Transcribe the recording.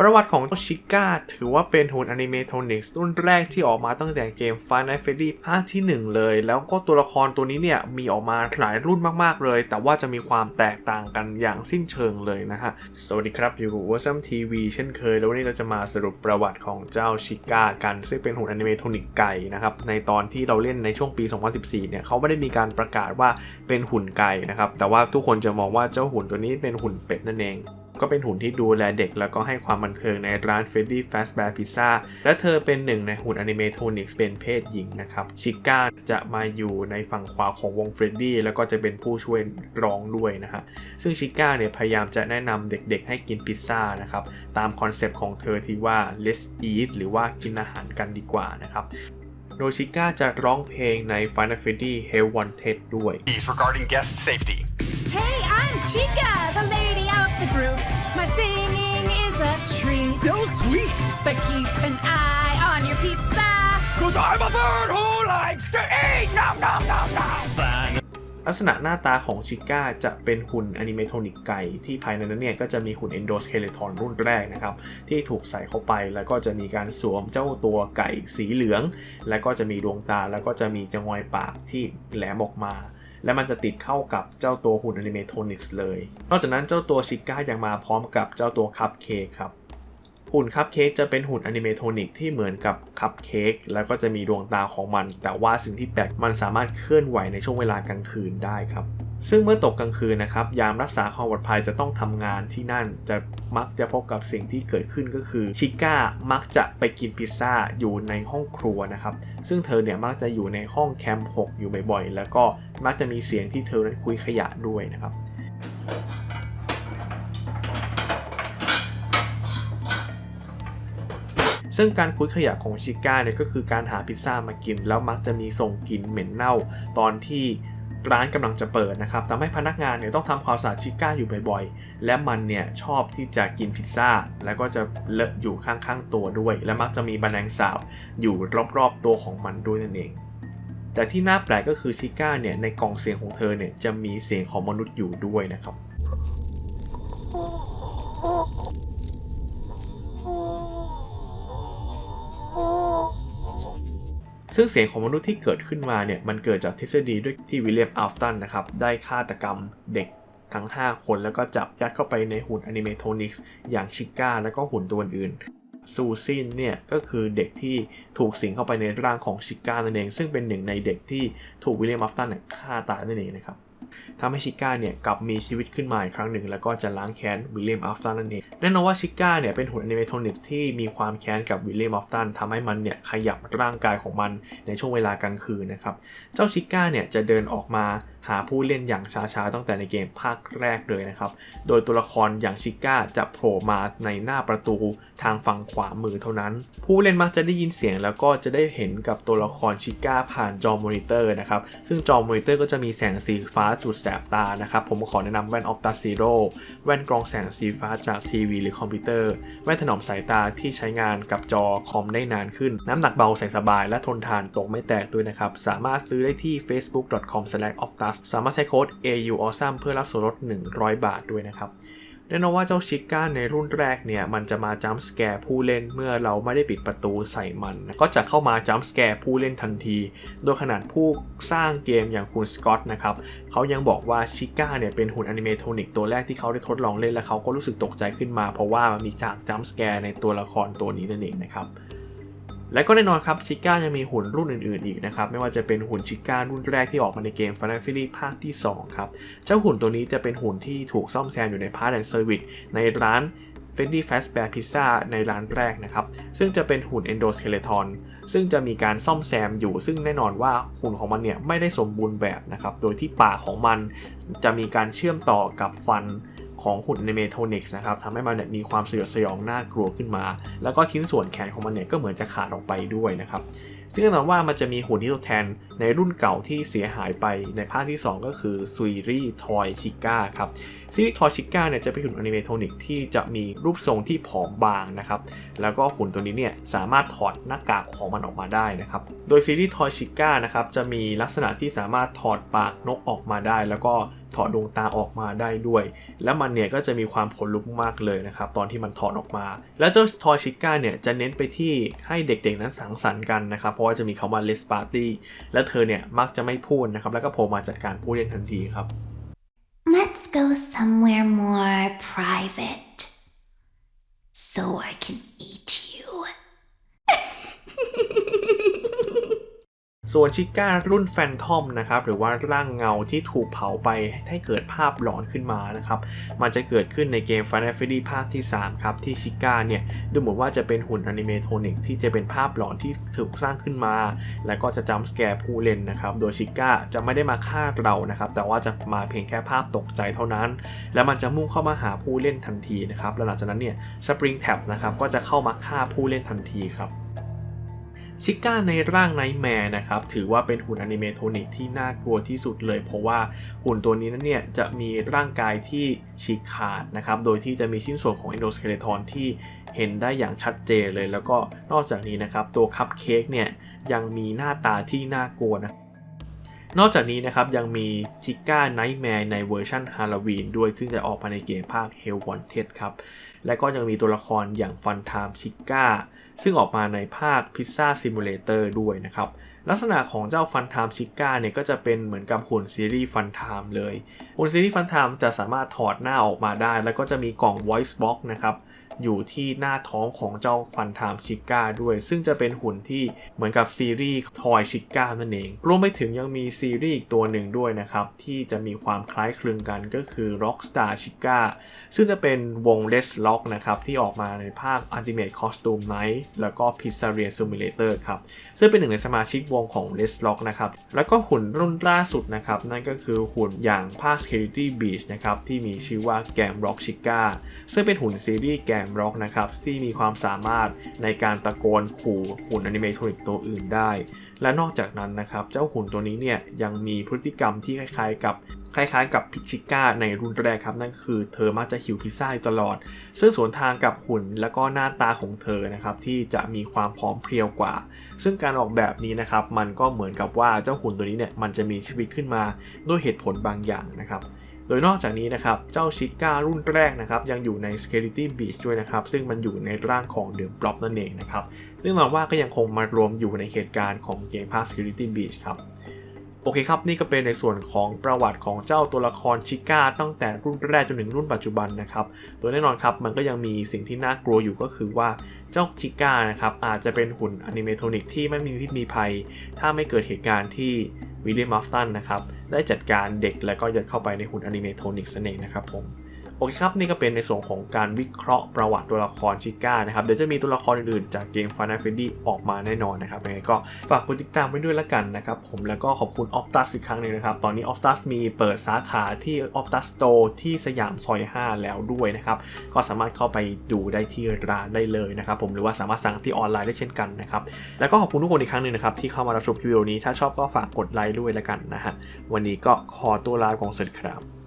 ประวัติของชิก้าถือว่าเป็นหุ่นอนิเมทนิกส์รุ่นแรกที่ออกมาตั้งแต่เกม Final Fantasy ภาคที่ 1 เลย แล้วก็ตัวละครตัวนี้เนี่ยมีออกมาหลายรุ่นมากๆเลย แต่ว่าจะมีความแตกต่างกันอย่างสิ้นเชิงเลยนะฮะ สวัสดีครับ อยู่กับ Awesome TV เช่นเคย แล้ววันนี้เราจะมาสรุปประวัติของเจ้าชิก้ากัน ซึ่งเป็นหุ่นอนิเมทนิกไก่นะครับ ในตอนที่เราเล่นในช่วงปี 2014 เนี่ยเขาไม่ได้มีการประกาศว่าเป็นหุ่นไก่นะครับ แต่ว่าทุกคนจะมองว่าเจ้าหุ่นตัวนี้เป็นหุ่นเป็ดนั่นเอง ก็เป็นหุ่นที่ดูแลเด็กแล้วก็ให้ความบันเทิงในร้าน f r e d d y Fazbear Pizza และเธอเป็นหนึ่งในหุ่นอนิเมทรอนิกส์เป็นเพศหญิงนะครับ ชิก้าจะมาอยู่ในฝั่งขวาของวงเฟรดดี้แล้วก็จะเป็นผู้ช่วยร้องด้วยนะฮะ ซึ่งชิก้าเนี่ยพยายามจะแนะนำเด็กๆให้กินพิซซ่านะครับ ตามคอนเซปต์ของเธอที่ว่า let's eat หรือว่ากินอาหารกันดีกว่านะครับโดยชิก้าจะร้องเพลงใน Final Fantasy Hell Wanted ด้วย regarding guest safety. Hey, I'm Chica, the lady of the group. So sweet, But keep an eye on your pizza. cause I'm a bird who likes to eat. Nom nom nom nom. ลักษณะหน้าตาของชิก้าจะเป็นหุ่นอนิเมโทนิกไก่ที่ภายในนั้นเนี่ยก็จะมีหุ่นเอนโดสเคเลทอนรุ่นแรกนะครับ ที่ถูกใส่เข้าไปแล้วก็จะมีการสวมเจ้าตัวไก่สีเหลือง แล้วก็จะมีดวงตาแล้วก็จะมีจงอยปากที่แหลมออกมาและมันจะติดเข้ากับเจ้าตัวหุ่นอนิเมโทนิกส์เลย นอกจากนั้นเจ้าตัวชิก้ายังมาพร้อมกับเจ้าตัวคัพเค้กครับ หุ่นคัพเค้กจะเป็นหุ่นอนิเมโทนิกที่เหมือนกับคัพเค้กแล้วก็จะมีดวงตาของมัน แต่ว่าสิ่งที่แปลกมันสามารถเคลื่อนไหวในช่วงเวลากลางคืนได้ครับ ซึ่งเมื่อตกกลางคืนนะครับ ยามรักษาความปลอดภัยจะต้องทำงานที่นั่นจะมักจะพบกับสิ่งที่เกิดขึ้นก็คือชิก้ามักจะไปกินพิซซ่าอยู่ในห้องครัวนะครับ ซึ่งเธอเนี่ยมักจะอยู่ในห้องแคมป์6อยู่บ่อยๆแล้วก็มักจะมีเสียงที่เธอนั้นคุยขยะด้วยนะครับ ซึ่งการคุยขยะของชิก้าเนี่ยก็คือการหาพิซซ่ามากิน แล้วมักจะมีส่งกลิ่นเหม็นเน่าตอนที่ร้านกำลังจะเปิดนะครับทำให้พนักงานเนี่ยต้องทำความสะอาดชิก้าอยู่บ่อยๆ และมันเนี่ยชอบที่จะกินพิซซ่า แล้วก็จะเลอะอยู่ข้างๆตัวด้วย และมักจะมีแมลงสาบอยู่รอบๆตัวของมันด้วยนั่นเอง แต่ที่น่าแปลกก็คือชิก้าเนี่ยในกล่องเสียงของเธอเนี่ยจะมีเสียงของมนุษย์อยู่ด้วยนะครับ ซึ่งเสียงของมนุษย์ที่เกิดขึ้นมาเนี่ยมันเกิดจากทฤษฎีด้วยที่วิลเลียมอัลฟตันนะครับได้ฆาตกรรมเด็กทั้ง 5 คนแล้วก็จับยัดเข้าไปในหุ่นอนิเมโทนิกส์อย่างชิก้าแล้วก็หุ่นตัวอื่นซูซินเนี่ยก็คือเด็กที่ถูกสิงเข้าไปในร่างของชิก้านั่นเอง ซึ่งเป็นหนึ่งในเด็กที่ถูกวิลเลียมอัลตันเนี่ยฆ่าตายนั่นเองนะครับ ทำให้ชิก้าเนี่ยกลับมีชีวิตขึ้นมาอีกครั้งหนึ่ง แล้วก็จะล้างแค้นวิลเลียมอัฟตันนั่นเองแน่นอนว่าชิก้าเนี่ยเป็นหุ่นอนิเมทอนิกที่มีความแค้นกับวิลเลียมอัฟตันทำให้มันเนี่ยขยับร่างกายของมันในช่วงเวลากลางคืนนะครับเจ้าชิก้าเนี่ยจะเดินออกมาหาผู้เล่นอย่างช้าๆตั้งแต่ในเกมภาคแรกเลยนะครับ โดยตัวละครอย่างชิก้าจะโผล่มาในหน้าประตูทางฝั่งขวามือเท่านั้น ผู้เล่นมักจะได้ยินเสียงแล้วก็จะได้เห็นกับตัวละครชิก้าผ่านจอมอนิเตอร์นะครับ ซึ่งจอมอนิเตอร์ก็จะมีแสงสีฟ้าจุดแสบตานะครับ ผมขอแนะนำแว่นออ t ต z ซีโร่แว่นกรองแสงสีฟ้าจากทีวีหรือคอมพิวเตอร์ แว่นถนอมสายตาที่ใช้งานกับจอคอมได้นานขึ้น น้ำหนักเบาใส่สบายและทนทานตกไม่แตกด้วยนะครับ สามารถซื้อได้ที่ facebook.com/opta facebook.com/optus สามารถใช้โค้ด AU Awesome เพื่อรับส่วนลด 100 บาทด้วยนะครับแน่นอนว่าเจ้าชิก้าในรุ่นแรกเนี่ย มันจะมาจัมป์แกร์ผู้เล่นเมื่อเราไม่ได้ปิดประตูใส่มัน ก็จะเข้ามาจัมป์แกร์ผู้เล่นทันที โดยขนาดผู้สร้างเกมอย่างคุณสกอตนะครับเขายังบอกว่าชิก้าเนี่ย เป็นหุ่นอนิเมโทนิกตัวแรกที่เขาได้ทดลองเล่น และเขาก็รู้สึกตกใจขึ้นมา เพราะว่ามันมีจากจัมป์แกร์ในตัวละครตัวนี้นั่นเองนะครับ และก็แน่นอนครับชิก้ายังมีหุ่นรุ่นอื่นๆอีกนะครับ ไม่ว่าจะเป็นหุ่นชิก้ารุ่นแรกที่ออกมาในเกม Final Fantasy ภาคที่ 2 ครับ เจ้าหุ่นตัวนี้จะเป็นหุ่นที่ถูกซ่อมแซมอยู่ในพาร์ทแอนด์เซอร์วิสในร้าน f e n d y Fazbear Pizza ในร้านแรกนะครับ ซึ่งจะเป็นหุ่น Endoskeleton ซึ่งจะมีการซ่อมแซมอยู่ ซึ่งแน่นอนว่าหุ่นของมันเนี่ยไม่ได้สมบูรณ์แบบนะครับ โดยที่ปากของมันจะมีการเชื่อมต่อกับฟัน ของหุ่นในเมโทนิกส์นะครับทำให้มันเนี่ยมีความสยดสยองน่ากลัวขึ้นมา แล้วก็ชิ้นส่วนแขนของมันเนี่ยก็เหมือนจะขาดออกไปด้วยนะครับ ซึ่งแน่นอนว่ามันจะมีหุ่นที่ทดแทนในรุ่นเก่าที่เสียหายไปในภาคที่ 2 ก็คือซุยรี่ทอยชิก้าครับซีรีส์ทอยชิก้าเนี่ยจะเป็นหุ่นอนิเมโทนิกที่จะมีรูปทรงที่ผอมบางนะครับแล้วก็หุ่นตัวนี้เนี่ยสามารถถอดหน้ากากของมันออกมาได้นะครับโดยซีรีส์ทอยชิก้านะครับจะมีลักษณะที่สามารถถอดปากนกออกมาได้ แล้วก็ถอดดวงตาออกมาได้ด้วย แล้วมันเนี่ยก็จะมีความขนลุกมากเลยนะครับตอนที่มันถอดออกมา แล้วเจ้าทอยชิก้าเนี่ยจะเน้นไปที่ให้เด็กๆนั้นสังสรรค์กันนะครับเพราะว่าจะมีคาว่า list party และเธอเนี่ยมักจะไม่พูดนะครับ แล้วก็โผล่มาจัดการผู้เล่นทันทีครับ Let's go somewhere more private so I can eat you. ส่วนชิก้ารุ่นแฟนทอมนะครับหรือว่าร่างเงาที่ถูกเผาไปให้เกิดภาพหลอนขึ้นมานะครับมันจะเกิดขึ้นในเกม Final Fantasy ภาคที่ 3 ครับ ที่ชิก้าเนี่ย ดูเหมือนว่าจะเป็นหุ่นอนิเมโทนิกที่จะเป็นภาพหลอนที่ถูกสร้างขึ้นมา แล้วก็จะจำสแกร์ผู้เล่นนะครับ โดยชิก้าจะไม่ได้มาฆ่าเรานะครับ แต่ว่าจะมาเพียงแค่ภาพตกใจเท่านั้น แล้วมันจะมุ่งเข้ามาหาผู้เล่นทันทีนะครับแล้วหลังจากนั้นเนี่ยสปริงแท็บนะครับก็จะเข้ามาฆ่าผู้เล่นทันทีครับ ชิก้าในร่างไนแมร์นะครับถือว่าเป็นหุ่นอนิเมโทนิกที่น่ากลัวที่สุดเลย เพราะว่าหุ่นตัวนี้นั้นเนี่ยจะมีร่างกายที่ฉีกขาดนะครับโดยที่จะมีชิ้นส่วนของเอนโดสเคเลทอนที่เห็นได้อย่างชัดเจนเลย แล้วก็นอกจากนี้นะครับตัวคัพเค้กเนี่ยยังมีหน้าตาที่น่ากลัวนะ นอกจากนี้นะครับยังมีชิก้าไนท์แมร์ในเวอร์ชันฮาโลวีนด้วยซึ่งจะออกมาในเกมภาค Hell Wanted ครับ และก็ยังมีตัวละครอย่างฟัน i m มชิก้าซึ่งออกมาในภาค Pizza Simulator ด้วยนะครับ ลักษณะของเจ้าฟัน i m มชิก้าเนี่ยก็จะเป็นเหมือนกับหุ่นซีรีส์ฟัน i m มเลย หุ่นซีรีส์ฟัน i m มจะสามารถถอดหน้าออกมาได้ แล้วก็จะมีกล่อง voice box นะครับอยู่ที่หน้าท้องของเจ้าฟัน i m มชิก้าด้วย ซึ่งจะเป็นหุ่นที่เหมือนกับซีรีส์ทอยชิก้านั่นเอง รวมไปถึงยังมีซีรีส์อีกตัวหนึ่งด้วยนะครับ ที่จะมีความคล้ายคลึงกันก็คือ Rockstar Chica ซึ่งจะเป็นวง Let's Lock นะครับ ที่ออกมาในภาค Ultimate Costume Night แล้วก็ Pizzeria Simulator ครับ ซึ่งเป็นหนึ่งในสมาชิกวงของ l e s Lock นะครับแล้วก็หุ่นรุ่นล่าสุดนะครับนั่นก็คือหุ่นอย่างภาค Security Beach นะครับที่มีชื่อว่า Gam Rock Chica ซึ่งเป็นหุ่นซีรีส์ Gam Rock นะครับที่มีความสามารถในการตะโกนขู่หุ่นอนิเมทรอนิกตัวอื่นได้ และนอกจากนั้นนะครับเจ้าหุ่นตัวนี้เนี่ยยังมีพฤติกรรมที่คล้ายๆกับ คล้ายๆกับพิชิก้าในรุ่นแรกครับ นั่นคือเธอมักจะหิวพิซซ่าตลอด ซึ่งสวนทางกับหุ่นและก็หน้าตาของเธอนะครับที่จะมีความพร้อมเพรียวกว่า ซึ่งการออกแบบนี้นะครับมันก็เหมือนกับว่าเจ้าหุ่นตัวนี้เนี่ยมันจะมีชีวิตขึ้นมาด้วยเหตุผลบางอย่างนะครับโดยนอกจากนี้นะครับ เจ้าชิก้ารุ่นแรกนะครับ ยังอยู่ใน Security Beach ด้วยนะครับ ซึ่งมันอยู่ในร่างของเดือบล็อบนั่นเองนะครับ ซึ่งหวังว่าก็ยังคงมารวมอยู่ในเหตุการณ์ของเกมภาค Security Beach ครับ โอเคครับ นี่ก็เป็นในส่วนของประวัติของเจ้าตัวละครชิก้าตั้งแต่รุ่นแรกจนถึงรุ่นปัจจุบันนะครับ ตัวแน่นอนครับมันก็ยังมีสิ่งที่น่ากลัวอยู่ก็คือว่าเจ้าชิก้านะครับอาจจะเป็นหุ่นอนิเมโทนิกที่ไม่มีพิษมีภัย ถ้าไม่เกิดเหตุการณ์ที่วิลเลียมมัฟตันนะครับได้จัดการเด็กและก็ยัดเข้าไปในหุ่นอนิเมโทนิกนั่นเองนะครับผม โอเคครับ นี่ก็เป็นในส่วนของการวิเคราะห์ประวัติตัวละครชิก้านะครับ เดี๋ยวจะมีตัวละครอื่นๆ จากเกม Final Fantasy ออกมาแน่นอนนะครับยังไงก็ฝากกดติดตามไว้ด้วยละกันนะครับ ผมแล้วก็ขอบคุณ Optus อีกครั้งหนึงนะครับ ตอนนี้ Optus มีเปิดสาขาที่ Optus Store ที่สยามซอย 5 แล้วด้วยนะครับ ก็สามารถเข้าไปดูได้ที่ร้านได้เลยนะครับผมหรือว่าสามารถสั่งที่ออนไลน์ได้เช่นกันนะครับแล้วก็ขอบคุณทุกคนอีกครั้งหนึ่งนะครับที่เข้ามารับชมคลิปวิดีโอนี้ถ้าชอบก็ฝากกดไลค์ด้วยละกันนะฮะวันนี้ก็ขอตัวลาของสวัสดีครับ